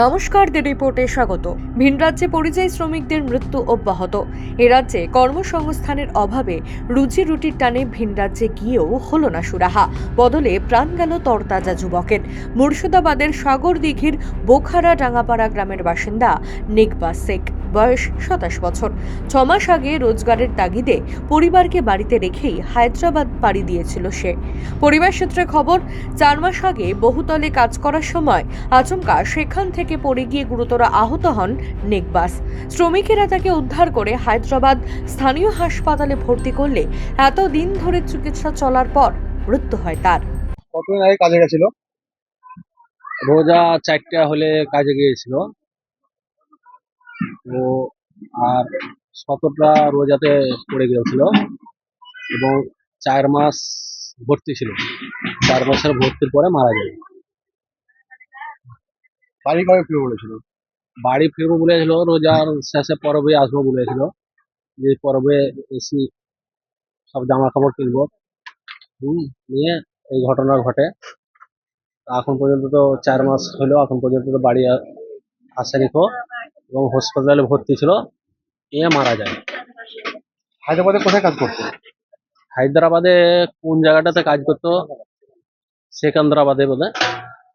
নমস্কার দি রিপোর্টে স্বাগত। ভিন রাজ্যে পরিযায়ী শ্রমিকদের মৃত্যু অব্যাহত। এ রাজ্যে কর্মসংস্থানের অভাবে রুজি রুটির টানে ভিন রাজ্যে গিয়েও হলো না সুরাহা। বদলে প্রাণ গেল তরতাজা যুবকের। মুর্শিদাবাদের সাগর দিঘির বোখারা ডাঙ্গাপাড়া গ্রামের বাসিন্দা নিকবা শেখ। বয়স সাতাশ বছর। ছ মাস আগে রোজগারের তাগিদে পরিবারকে বাড়িতে রেখেই হায়দ্রাবাদ পাড়ি দিয়েছিল সে। পরিবার সূত্রে খবর চার মাস আগে বহুতলে কাজ করার সময় আচমকা সেখান থেকে পড়ে গিয়ে গুরুতর আহত হন নেকবাস। শ্রমিকেরা তাকে উদ্ধার করে হায়দ্রাবাদ স্থানীয় হাসপাতালে ভর্তি করলে এতদিন ধরে চিকিৎসা চলার পর মৃত্যু হয় তার। কতদিন আগে কাজে গেছিল? রোজা চারটা হলে কাজে গিয়েছিল। তো আর সতেরোটা রোজাতে পড়ে গিয়েছিল এবং চার মাস ভর্তি ছিল। চার মাসের ভর্তির পরে মারা যায় বাড়ি কবে ফিরবো বলেছিল? বাড়ি ফিরবো বলেছিল রোজার শেষে পরবে আসব বলেছিল। যে পরবে এসি সব জামা কাপড় কিনবো। হুম নিয়ে এই ঘটনা ঘটে। এখন পর্যন্ত তো চার মাস হলো এখন পর্যন্ত তো বাড়ি আসেনি তো। এবং হসপিটালে ভর্তি ছিল এ মারা যায়। হায়দ্রাবাদে কোথায় কাজ করতো? হায়দ্রাবাদে কোন জায়গাটাতে কাজ করতো? সেকেন্দ্রাবাদে বলে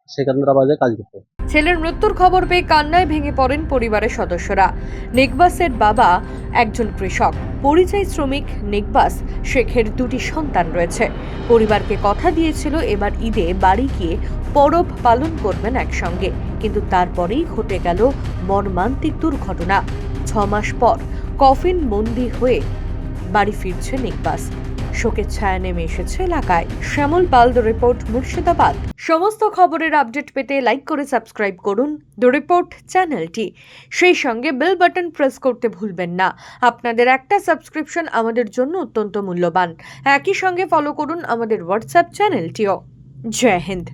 সেকেন্দ্রাবাদে কাজ করতো। ছেলের মৃত্যুর খবর পেয়ে কান্নায় ভেঙে পড়েন পরিবারের সদস্যরা। নিকবাসের বাবা একজন কৃষক। পরিযায়ী শ্রমিক নিকবাস শেখের দুটি সন্তান রয়েছে। পরিবারকে কথা দিয়েছিল এবার ঈদে বাড়ি গিয়ে পরব পালন করবেন একসঙ্গে। কিন্তু তারপরেই ঘটে গেল মর্মান্তিক দুর্ঘটনা। ছ মাস পর কফিন বন্দি হয়ে বাড়ি ফিরছে নিকবাস। শোকের ছায়া নেমে এসেছে এলাকায়। Shyamal Pal, the report, Murshidabad. সমস্ত খবরের আপডেট পেতে লাইক করে সাবস্ক্রাইব করুন দ্য রিপোর্ট চ্যানেলটি। সেই সঙ্গে বেল বাটন প্রেস করতে ভুলবেন না। আপনাদের একটা সাবস্ক্রিপশন আমাদের জন্য অত্যন্ত মূল্যবান। একই সঙ্গে ফলো করুন আমাদের হোয়াটসঅ্যাপ চ্যানেলটিও। জয় হিন্দ।